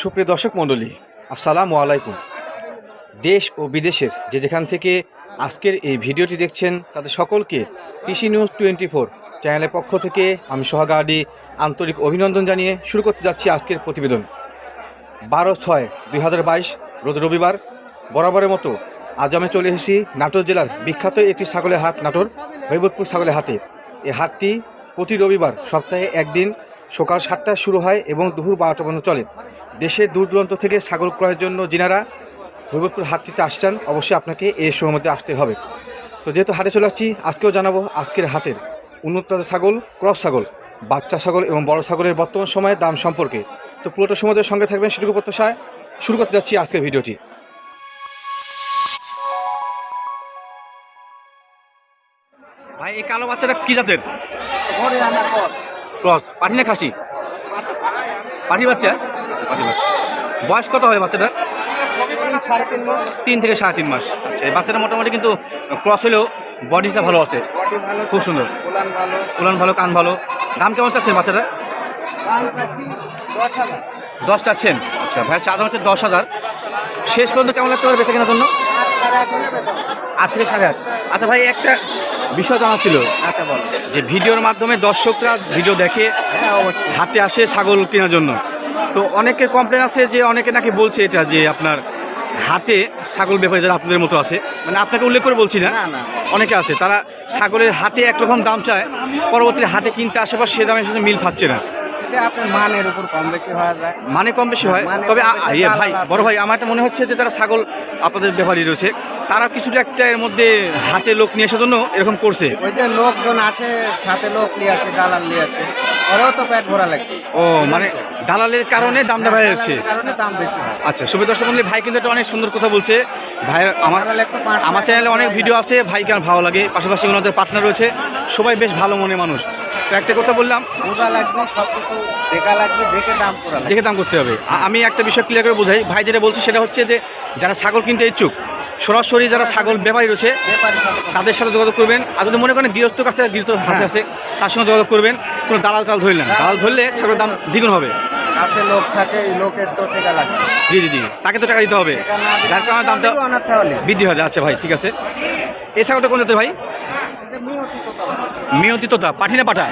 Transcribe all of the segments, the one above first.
সুপ্রিয় দর্শক মণ্ডলী, আসসালামু আলাইকুম। দেশ ও বিদেশের যে যেখান থেকে আজকের এই ভিডিওটি দেখছেন, তাদের সকলকে কৃষি নিউজ টোয়েন্টি ফোর চ্যানেলের পক্ষ থেকে আমি সোহাগাডি আন্তরিক অভিনন্দন জানিয়ে শুরু করতে যাচ্ছি আজকের প্রতিবেদন। বারো ছয় দুই হাজার বাইশ, রোজ রবিবার, বরাবরের মতো আজ আমি চলে এসেছি নাটোর জেলার বিখ্যাত একটি ছাগলের হাট, নাটোর হৈবতপুর ছাগলের হাটে। এই হাটটি প্রতি রবিবার সপ্তাহে একদিন সকাল সাতটায় শুরু হয় এবং দুপুর বারোটা পর্যন্ত চলে। দেশের দূর দূরান্ত থেকে ছাগল ক্রয়ের জন্য যিনারা হৈবতপুর হাটটিতে আসছেন অবশ্যই আপনাকে এই সময়ের মধ্যে আসতে হবে। তো যেহেতু হাটে চলে আসছি আজকেও জানাব আজকের হাটের উন্নত ছাগল ক্রস ছাগল বাচ্চা ছাগল এবং বড় ছাগলের বর্তমান সময়ের দাম সম্পর্কে। তো পুরোটা সময়ের সঙ্গে থাকবেন সেটুকু প্রত্যাশায়। শুরু করতে যাচ্ছি আজকের ভিডিওটি। ভাই এই কালো বাচ্চাটা কি জাতের? ক্রস পাঠি না খাসি? পাঠি বাচ্চা? বয়স কত বাচ্চাটার? সাড়ে তিন থেকে সাড়ে তিন মাস। আচ্ছা এই বাচ্চাটা মোটামুটি কিন্তু ক্রস হলেও বডিটা ভালো আছে। খুব সুন্দর। উলান ভালো, কান ভালো। দাম কেমন চাচ্ছেন বাচ্চাটা? দশ চাচ্ছেন। আচ্ছা ভাই চা দাম হচ্ছে দশ হাজার। শেষ পর্যন্ত কেমন লাগতে পারে বেঁচে কেনার জন্য। আট থেকে সাড়ে আট। আচ্ছা ভাই, একটা বিষয় জানা ছিল আচ্ছা যে ভিডিওর মাধ্যমে দর্শকরা ভিডিও দেখে হ্যাঁ হাতে আসে ছাগল কেনার জন্য। তো অনেকের কমপ্লেন আছে যে অনেকে নাকি বলছে এটা যে আপনার হাতে ছাগল ব্যাপারে যারা আপনাদের মতো আছে মানে আপনাকে উল্লেখ করে বলছি না অনেকে আছে তারা ছাগলের হাতে একরকম দাম চায় পরবর্তীতে হাতে কিনতে আশেপাশে বা সে দামের সাথে মিল পাচ্ছে না। এটা আপনার মানের উপর কম বেশি হওয়া যায়। মানে কম বেশি হয়? মানে তবে কম বেশি ইয়ে আলাদা ভাই আছে। বড় ভাই আমার একটা মনে হচ্ছে যে তারা ছাগল আপনাদের ব্যাপারই রয়েছে তারা কিছুটা একটা এর মধ্যে হাতে লোক নিয়ে আসার জন্য এরকম করছে। ওই যে লোকজন আসে সাথে লোক নিয়ে আসে দালাল নিয়ে আসে ওরাও তো পেট ভরা লাগবে ও মানে দালালের কারণে দামটা বেড়ে যাচ্ছে। দালালের কারণে দাম বেশি হয়। আচ্ছা সুবিধা দর্শক মন্ডলী, ভাই কিন্তু একটা অনেক সুন্দর কথা বলছে। ভাই আমার দালাল একটু পাঁচশো আমার টাকা চ্যানেলে অনেক ভিডিও আছে ভাইকে আমার ভালো লাগে। পাশাপাশি ওনাদের পার্টনার রয়েছে। সবাই বেশ ভালো মনে মানুষ। তো একটা কথা বললাম। বোঝা লাগবে সব কিছু দেখা লাগবে দেখে দাম করা দেখে দাম করতে হবে। আমি একটা বিষয় ক্লিয়ার করে বোঝাই। ভাই যেটা বলছে সেটা হচ্ছে যে যারা ছাগল কিনতে ইচ্ছুক সরাসরি যারা ছাগল ব্যাপারী রয়েছে ব্যাপারী কথা তাদের সাথে যোগাযোগ করবেন। আর যদি মনে করেন গৃহস্থ কাছে গৃহস্থ হাতে আছে তার সঙ্গে যোগাযোগ করবেন। কোনো দালাল টাল ধরলেন না। দালাল ধরলে ছাগলের দাম দ্বিগুণ হবে। কাছে লোক থাকে লোকের তো টেকা লাগবে জি জি জি। তাকে তো টাকা দিতে হবে। যার কারণে দামটা বৃদ্ধি হয়ে। যায় আচ্ছা ভাই ঠিক আছে। এই ছাগলটা কোন জাতের ভাই। মিয়তি তোতা পাঠি না পাঠা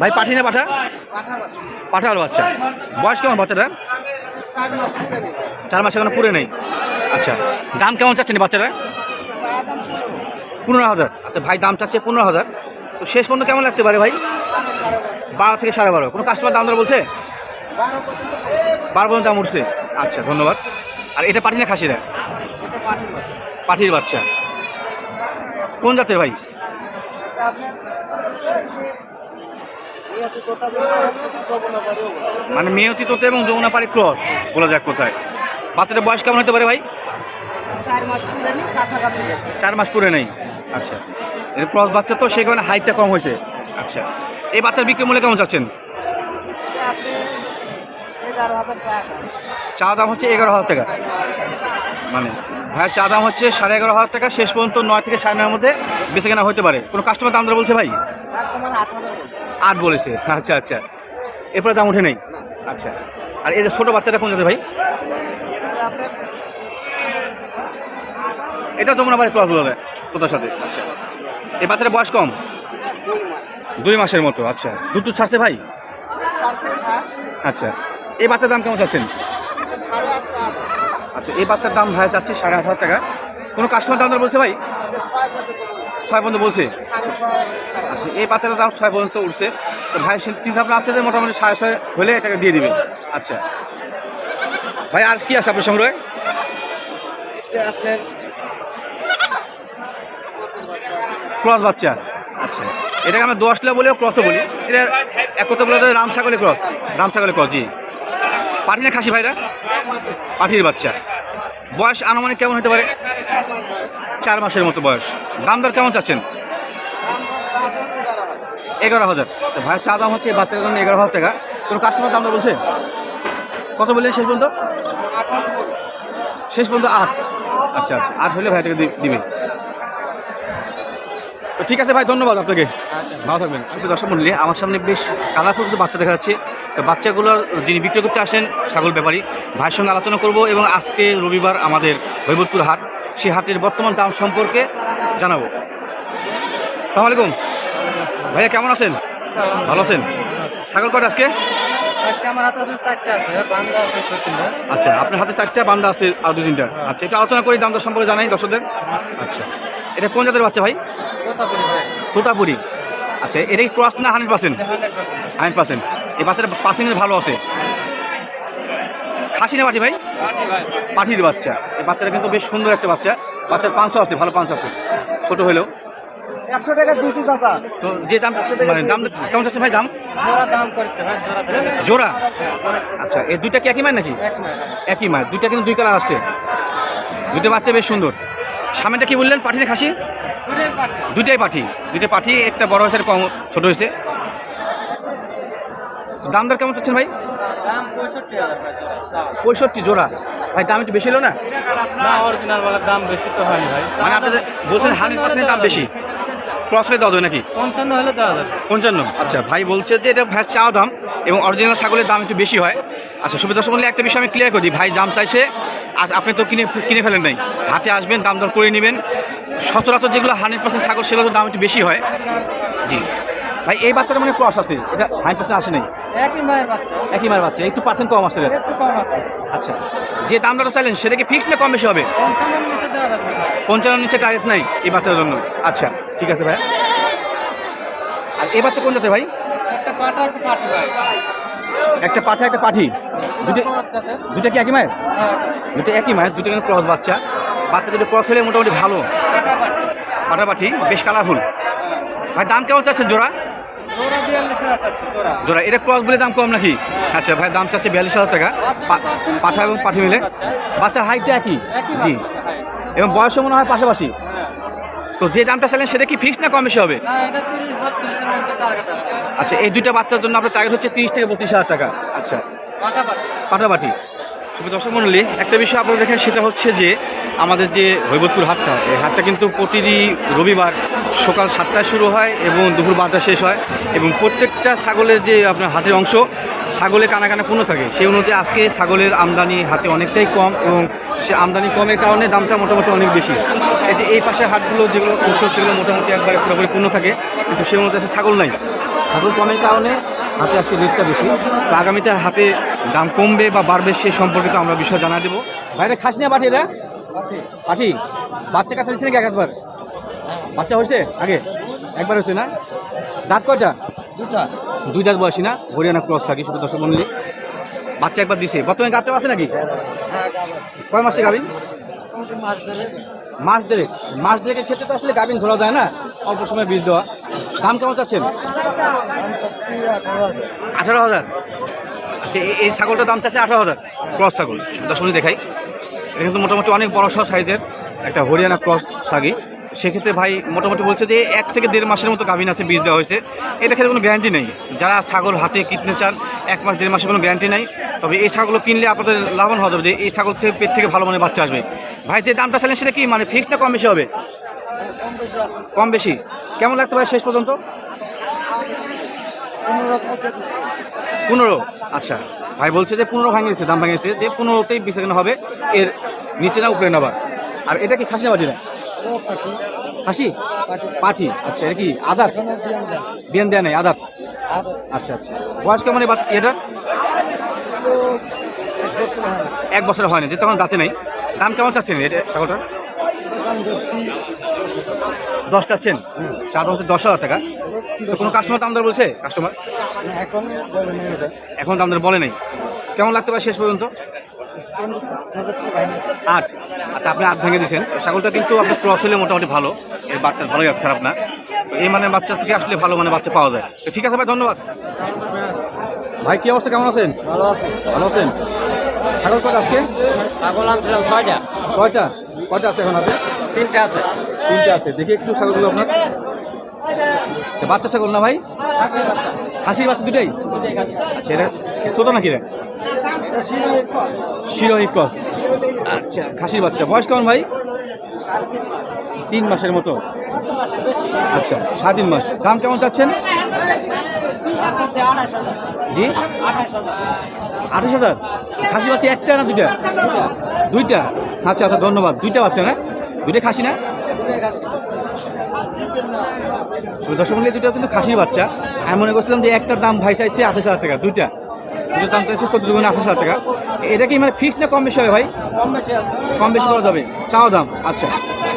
ভাই পাঠি না পাঠা। পাঠার বাচ্চা। বয়স কেমন বাচ্চাটা চার মাস। এখনও পুরে নেই। আচ্ছা দাম কেমন চাচ্ছেন বাচ্চাটা। পনেরো হাজার। আচ্ছা ভাই দাম চাচ্ছে পনেরো হাজার। তো শেষ পর্যন্ত কেমন লাগতে পারে ভাই? বারো থেকে সাড়ে বারো। কোনো কাস্টমার দাম দর বলছে? বারো পর্যন্ত দাম উঠছে। আচ্ছা ধন্যবাদ। আর এটা পাঠি না খাসিরা? পাঠিয়ে পাঠির বাচ্চা। কোন জাতের ভাই। মানে মেয়তি তোতে এবং যমুনা পাড়ি ক্রস বলা যাক কোথায়। বাচ্চাটা বয়স কেমন হতে পারে ভাই? চার মাস পুরো নেই, পুরে আচ্ছা। এর ক্রস বাচ্চা তো সেই কারণে হাইটটা কম হয়েছে। আচ্ছা। এই বাচ্চার বিক্রি মূল্য কেমন চাচ্ছেন। চা দাম হচ্ছে এগারো হাজার টাকা। মানে ভাইয়ের চা দাম হচ্ছে সাড়ে এগারো হাজার টাকা। শেষ পর্যন্ত নয় থেকে সাড়ে নয়ের মধ্যে বেঁচে কেনা হতে পারে। কোনো কাস্টমার দাম দর বলছে ভাই? আট বলছে। আচ্ছা আচ্ছা। এরপরে দাম উঠে নেই? আচ্ছা। আর এই যে ছোটো বাচ্চাটা কোন জাতের ভাই? এটা তোমরা বাড়ি ক্রস বলে তোদের সাথে। আচ্ছা। এই বাচ্চাটা বয়স কম? দুই মাসের মতো। আচ্ছা। দুটো ছাড়ছে ভাই? আচ্ছা। এই বাচ্চার দাম কেমন চাচ্ছেন এটা সাড়ে আট চা দাম। আচ্ছা এই বাচ্চার দাম ভাই চাচ্ছে সাড়ে আট হাজার টাকা। কোনো কাস্টমার দাম বলছে ভাই? ছয় পর্যন্ত বলছে। আচ্ছা এই বাচ্চাটার দাম ছয় পর্যন্ত উঠছে। তো ভাই চিন্তা ভাবনা আছে যে মোটামুটি সাড়ে ছয় হলে এটাকে দিয়ে দিবে। আচ্ছা। ভাই, আর কি আছে আপনার সংগ্রহে? ক্রস বাচ্চা। আচ্ছা এটাকে আমরা দশলা বলেও ক্রসও বলি। এটা এক কথা বলে রাম ছাগলের ক্রস। রাম ছাগলের ক্রস, জি। পাঠি না খাসি ভাইরা? পাঠির বাচ্চা। বয়স আনুমানিক কেমন হতে পারে? চার মাসের মতো বয়স। দাম দর কেমন চাচ্ছেন? এগারো হাজার। আচ্ছা ভাইয়ের চা দাম হচ্ছে বাচ্চার জন্য এগারো হাজার টাকা। কোনো কাস্টমার দাম বলছে? কত বললেন শেষ পর্যন্ত? শেষ পর্যন্ত আট। আচ্ছা আচ্ছা আট হলে ভাইটাকে দিবে। তো ঠিক আছে ভাই ধন্যবাদ আপনাকে। আচ্ছা। ভালো থাকবেন। দর্শক মন্ডলী আমার সামনে বেশ কালারফুল বাচ্চা দেখা যাচ্ছে। তো বাচ্চাগুলো যিনি বিক্রি করতে আসেন ছাগল ব্যাপারী ভাইয়ের সঙ্গে আলোচনা করব এবং আজকে রবিবার আমাদের হৈবতপুর হাট সেই হাটের বর্তমান দাম সম্পর্কে জানাব। সালাম আলাইকুম। ভাইয়া কেমন আছেন? ভালো আছেন? ছাগল কটা আজকে? আচ্ছা আপনার হাতে চারটা বান্দা আছে আর দু তিনটা। আচ্ছা এটা আলোচনা করি দাম দর সম্পর্কে জানাই দর্শকদের। আচ্ছা এটা কোন জাতের বাচ্চা ভাই। তোতাপুরি। আচ্ছা এটা কি ক্রস না হান্ড্রেড পার্সেন্ট হান্ড্রেড পার্সেন্ট এই বাচ্চাটা পার্সেন্টেজ ভালো আছে। খাসি না পাঠি ভাই? পাঠির বাচ্চা। এই বাচ্চাটা কিন্তু বেশ সুন্দর একটা বাচ্চা। বাচ্চার পাঁচশো আছে ভালো পাঁচশো আছে। ছোট হলেও। একশো টাকা দিয়েছি চাচা। তো যে দাম মানে দাম কেমন চাচ্ছে ভাই দাম? জোড়া আচ্ছা এই দুইটা কি একই মায়ের নাকি? একই মায়ের। দুইটা কিন্তু দুই কালার আসছে। দুটো বাচ্চা বেশ সুন্দর। সামনেটা কি বললেন পাঠি না খাসি দুধের পাঠি দুইটাই পাঠি একটা বড় হয়েছে কম ছোট হয়েছে। দাম দর কেমন চাচ্ছেন ভাই? পঁয়ষট্টি ভাই জোড়া ভাই দাম একটু বেশি হলো না? না অরিজিনাল বলার দাম বেশি তো হয়নি ভাই। মানে আপনাদের বলছেন হান্ড্রেড পার্সেন্ট দাম বেশি। ক্রস রেট দেওয়া নাকি? পঞ্চান্ন হলে দেওয়া যাবে। পঞ্চান্ন। আচ্ছা ভাই বলছে যে এটা ভ্যাট চাওয়া দাম এবং অরিজিনাল ছাগলের দাম একটু বেশি হয়। আচ্ছা সুবিধা বললে একটা বিষয় আমি ক্লিয়ার করি ভাই দাম চাইছে আপনি তো কিনে কিনে ফেলেন নাই। হাতে আসবেন দাম দর করে নেবেন। সচরাচর যেগুলো হান্ড্রেড পার্সেন্ট ছাগল সেগুলো দাম একটু বেশি হয়। জি। ভাই এই বাচ্চাটা মানে ক্রস আছে। এটা হান্ড্রেড পার্সেন্ট আসে নাই? একই মায়ের বাচ্চা। একই মার বাচ্চা একটু পার্সেন্ট কম আসছে। আচ্ছা। যে দাম দামটা চাইলেন সেটা কি ফিক্সড না কম বেশি হবে? পঞ্চান্ন নিচে টার্গেট নাই এই বাচ্চার জন্য। আচ্ছা ঠিক আছে ভাই। আর এই বাচ্চা কোন যাচ্ছে ভাই? একটা পাটা একটা ভাই। একটা পাঠা একটা পাঠি। দুটো বাচ্চাদের দুটো কি একই মায়ের? দুটো একই মায়ের দুটো কিন্তু ক্রস বাচ্চা। বাচ্চা দুটো ক্রস হলে মোটামুটি ভালো। পাঠা পাঠি বেশ কালারফুল ভাই দাম কেমন চাচ্ছেন জোড়া? জোড়া চাচ্ছে জোড়া জোড়া এটা ক্রস বলে দাম কম নাকি? আচ্ছা ভাই দাম চাচ্ছে বিয়াল্লিশ হাজার টাকা। পা- পাঠা এবং পাঠি মিলে। বাচ্চা হাইটটা একই? জি। এবং বয়সও মনে হয় পাশাপাশি? তো যে দামটা চাইলেন সেটা কি ফিক্সড না কম বেশি হবে? আচ্ছা এই দুইটা বাচ্চার জন্য আপনার টার্গেট হচ্ছে তিরিশ থেকে বত্রিশ হাজার টাকা। আচ্ছা। পাটা পাটি পাটাপাটি শুভ দর্শক মন্ডলী একটা বিষয় আপনারা দেখেন সেটা হচ্ছে যে আমাদের যে হৈবতপুর হাটটা, এই হাটটা কিন্তু প্রতিদিন রবিবার সকাল সাতটায় শুরু হয় এবং দুপুর বারোটা শেষ হয় এবং প্রত্যেকটা ছাগলের যে আপনার হাটের অংশ ছাগলে কানা কানা পূর্ণ থাকে। সেই অনুযায়ী আজকে ছাগলের আমদানি হাতে অনেকটাই কম এবং সে আমদানি কমের কারণে দামটা মোটামুটি অনেক বেশি। যে এই পাশের হাটগুলো যেগুলো অংশ, সেগুলো মোটামুটি একবারে পুরোপুরি পূর্ণ থাকে, কিন্তু সেই অনুযায়ী ছাগল নাই। ছাগল কমের কারণে হাতে আজকে রেটটা বেশি। তো আগামীতে হাতে দাম কমবে বা বাড়বে সে সম্পর্কে তো আমরা বিষয় জানা দেবো। বাইরে খাস নিয়ে পাঠি পাঠি বাচ্চা কাছে দিচ্ছে নাকি এক একবার বাচ্চা হয়েছে? আগে। একবার হয়েছে না? দাঁত কয়টা? দুটা। দুই দাঁত বয়সী না? হরিয়ানা ক্রস থাকি শুধু দর্শক মন্ডলী। বাচ্চা একবার দিছে। বর্তমানে গাছটা আছে নাকি? কয় মাসে গাবিন মাছ ধরে মাস দেড়েক। মাস দেড়েকের ক্ষেত্রে তো আসলে গাবিন ধরা যায় না? অল্প সময় বীজ দেওয়া। দাম কেমন চাচ্ছেন? আঠারো হাজার। আচ্ছা এই- ছাগলটার দাম চাচ্ছে আঠারো হাজার। ক্রস ছাগল। দর্শনী দেখাই। এটা কিন্তু মোটামুটি অনেক বড় সড় সাইজের একটা হরিয়ানা ক্রস ছাগি সেক্ষেত্রে ভাই মোটামুটি বলছে যে এক থেকে দেড় মাসের মতো গাভিন আছে বীজ দেওয়া হয়েছে। এটা ক্ষেত্রে কোনো গ্যারান্টি নেই। যারা ছাগল হাতে কিনতে চান এক মাস দেড় মাসের কোনো গ্যারান্টি নেই। তবে এই ছাগল কিনলে আপনাদের লাভবান হওয়া যাবে যে এই ছাগল থেকে পেট থেকে ভালো মানে বাচ্চা আসবে। ভাই যে দামটা চাইলেন সেটা কি? মানে ফিক্সড না কম বেশি হবে? কম বেশি। কেমন লাগতে পারে শেষ পর্যন্ত? পনেরো। আচ্ছা। ভাই বলছে যে পনেরো ভাঙিয়েছে, দাম ভাঙিয়েছে, যে পনেরোতেই বিছানো হবে, এর নিচে না উপরে নেবার। আর এটা কি খাসি বাটি না? খাসি? পাঠি আচ্ছা এটা কি আদার? বিয়ান দেওয়া নেই, আদার। আচ্ছা আচ্ছা। বয়স কেমন এবার এটা এক বছর হয় না যে তখন দাঁতে নেই। দাম কেমন চাচ্ছেন এটা ছাগলটার? দশ চাচ্ছেন? চার হচ্ছে দশ হাজার টাকা। কোনো কাস্টমার দাম দর বলছে? কাস্টমার এখন বলে নেই এটা। এখন দাম দর বলে নেই। কেমন লাগতে পারে শেষ পর্যন্ত? আট। আচ্ছা আপনি আট ভেঙে দিয়েছেন। ছাগলটা কিন্তু আপনি ক্রস হলে মোটামুটি ভালো। এই বাচ্চা ভালোই আছে খারাপ না। তো এই মানে বাচ্চা থেকে আসলে ভালো মানে বাচ্চা পাওয়া যায়। তো ঠিক আছে ভাই ধন্যবাদ। ভাই কি অবস্থা? কেমন আছেন? ভালো আছে। ভালো আছেন? ছাগল কটা আজকে? ছাগল আনছিলাম ছয়টা। কয়টা কয়টা আছে এখন হাতে? তিনটা আছে। তিনটে আছে। দেখি একটু ছাগলগুলো আপনার। তো বাচ্চা ছাগল না ভাই? খাসির বাচ্চা দুটাই? আচ্ছা এটা তোতা নাকি রে? শিরোহী ক্রস। আচ্ছা খাসির বাচ্চা। বয়স কেমন ভাই? তিন মাসের মতো। আচ্ছা সাড়ে তিন মাস। দাম কেমন চাচ্ছেন? জি? আঠাশ হাজার। খাসি বাচ্চা একটা না দুইটা? দুইটা। আচ্ছা আচ্ছা ধন্যবাদ। দুইটা বাচ্চা না? দুইটা খাসি না? দর্শক মন্ডলী দুটো কিন্তু খাসির বাচ্চা। আমি মনে করছিলাম যে একটার দাম ভাই চাইছে আঠাশ হাজার টাকা দুইটা। দুটো দাম চাইছে চোদ্দ দুগুণ আঠাশ হাজার টাকা। এটা কি মানে ফিক্স না কম বেশি হবে ভাই? কম বেশি করা যাবে। চাও দাম আচ্ছা।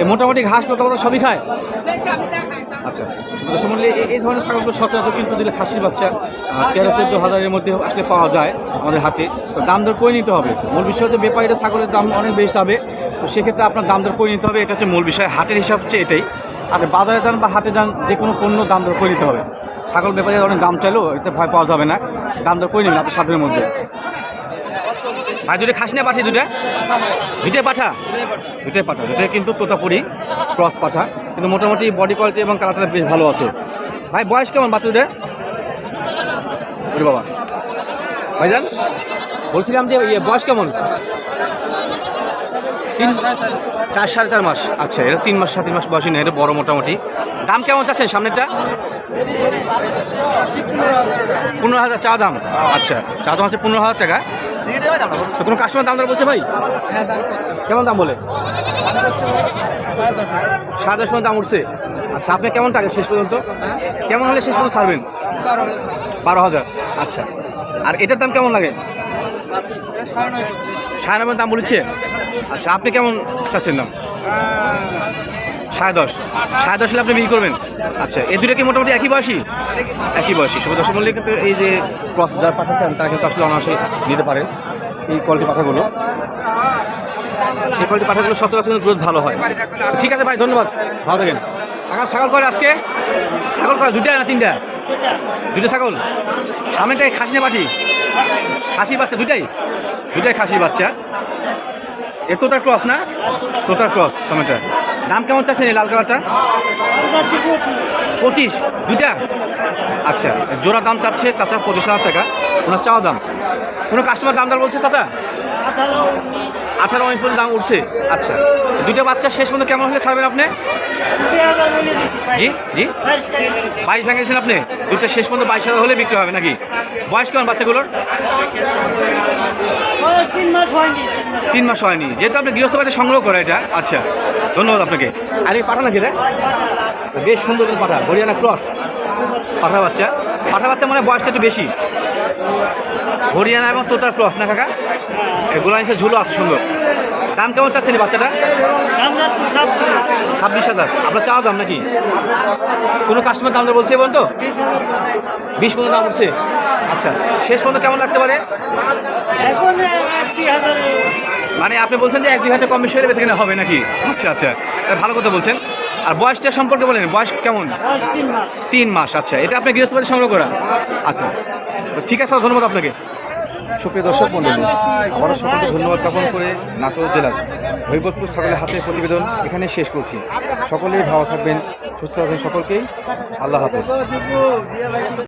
এই মোটামুটি ঘাস কথা সবই খায়? আচ্ছা। দর্শক মূল্যে এই- এই ধরনের ছাগলগুলো সচরাচর কিন্তু দিলে খাসির বাচ্চা তেরো চোদ্দ হাজারের মধ্যে আসলে পাওয়া যায় আমাদের হাতে তো দাম দর করে নিতে হবে? মূল বিষয় হচ্ছে ব্যাপারীরা ছাগলের দাম অনেক বেশি হবে তো সেক্ষেত্রে আপনার দাম দর করে নিতে হবে? এটা হচ্ছে মূল বিষয়। হাটের হিসাব হচ্ছে এটাই। আর বাজারে যান বা হাটে যান যে কোনো পণ্য দাম দর করে নিতে হবে। ছাগল ব্যাপারে অনেক দাম চাইলেও এতে ভয় পাওয়া যাবে না। দাম দর করে নেবেন আপনার সাধ্যের মধ্যে? ভাই দুটো খাসি না পাঠি দুটা দুটাই পাঠা? দুটাই পাঠা দুটাই কিন্তু তোতাপুরি, ক্রস পাঠা। কিন্তু মোটামুটি বডি কোয়ালিটি এবং কালারটা বেশ ভালো আছে। ভাই, বয়স কেমন বাচ্চা দুটা ওরে বাবা। ভাইজান, বলছিলাম যে ইয়ে বয়স কেমন? তিন চার, সাড়ে চার মাস। আচ্ছা এটা তিন মাস সাড়ে মাস বয়সী না, এটা বড় মোটামুটি। দাম কেমন চাচ্ছেন সামনেরটা? পনেরো হাজার চা দাম। আচ্ছা চা দাম হচ্ছে পনেরো হাজার টাকা। তো কোনো কাস্টমার দাম দর বলছে ভাই? কেমন দাম বলে? সাড়ে দশ পর্যন্ত দাম উঠছে। আচ্ছা আপনি কেমন টাকা শেষ পর্যন্ত? কেমন হলে শেষ পর্যন্ত ছাড়বেন? বারো হাজার আচ্ছা। আর এটার দাম কেমন লাগে? সাড়ে নব্বই দাম বলেছে? আচ্ছা আপনি কেমন চাচ্ছেন দাম? সাড়ে দশ। সাড়ে দশ হলে আপনি বিক্রি করবেন? আচ্ছা এই দুটো কি মোটামুটি একই বয়সী? একই বয়সী। শুভ দশ মূল্যে কিন্তু এই যে যারা পাঠাচ্ছেন তারা কিন্তু আসলে অনায়াসে নিতে পারেন এই কোয়ালিটি পাঠাগুলো। এই কোয়ালিটি পাঠাগুলো সচরাচর গ্রোথ ভালো হয়। ঠিক আছে ভাই, ধন্যবাদ। ভালো থাকেন। কাকা ছাগল করে আজকে? ছাগল করে দুইটা না তিনটা? দুটো ছাগল। সামনেটাই খাসি না পাঠি খাসি বাচ্চা দুটাই দুটাই খাসি বাচ্চা। এ তোতার ক্রস না? তোতার ক্রস, সামনেটা। দাম কেমন চাচ্ছেন এই লাল কালারটা? পঁচিশ। দুইটা? আচ্ছা জোড়া দাম চাচ্ছে চাচা পঁচিশ হাজার টাকা। ওনার চাওয়া দাম? কোনো কাস্টমার দাম দর বলছে চাচা? আঠারো উনিশ পর্যন্ত দাম উঠছে। আচ্ছা। দুইটা বাচ্চা শেষ পর্যন্ত কেমন হলে ছাড়বেন আপনি? জি জি। বাইশ ভেঙে গেছেন আপনি? দুটো শেষ পর্যন্ত বাইশ হাজার হলে বিক্রি হবে নাকি? বয়স কেমন বাচ্চাগুলোর? তিন মাস হয়নি। যেহেতু আপনি গৃহস্থ বাড়িতে সংগ্রহ করে এটা আচ্ছা। ধন্যবাদ আপনাকে। আর এই পাঠা নাকি রে? বেশ সুন্দর পাঠা। হরিয়ানা ক্রস। পাঠা বাচ্চা। পাঠা বাচ্চা মানে বয়সটা একটু বেশি। হরিয়ানা এবং তোতার ক্রস না কাকা? এগুলো এসে ঝুলো আছে সুন্দর। দাম কেমন চাচ্ছেন বাচ্চাটা? ছাব্বিশ। হাজার। আপনার চাওয়া দাম নাকি? কোনো কাস্টমার দাম বলছে বলুন তো বিশ পর্যন্ত। দাম উঠছে? আচ্ছা শেষ পর্যন্ত কেমন লাগতে পারে? মানে আপনি বলছেন যে এক দুই হাজার কম বেশি হলে বেশি হবে নাকি? আচ্ছা আচ্ছা। ভালো কথা বলছেন। আর বয়সটা সম্পর্কে বলেন বয়স কেমন? তিন মাস। আচ্ছা। এটা আপনি গৃহস্থবাদী সংগ্রহ করা? আচ্ছা। ঠিক আছে ধন্যবাদ আপনাকে। সুপ্রিয় দর্শক মন্ডলী আবারও সকলকে ধন্যবাদ জ্ঞাপন করে নাটোর জেলার হৈবতপুর সকলের হাতে প্রতিবেদন এখানে শেষ করছি। সকলেই ভালো থাকবেন, সুস্থ থাকবেন সকলকেই। আল্লাহ হাফেজ।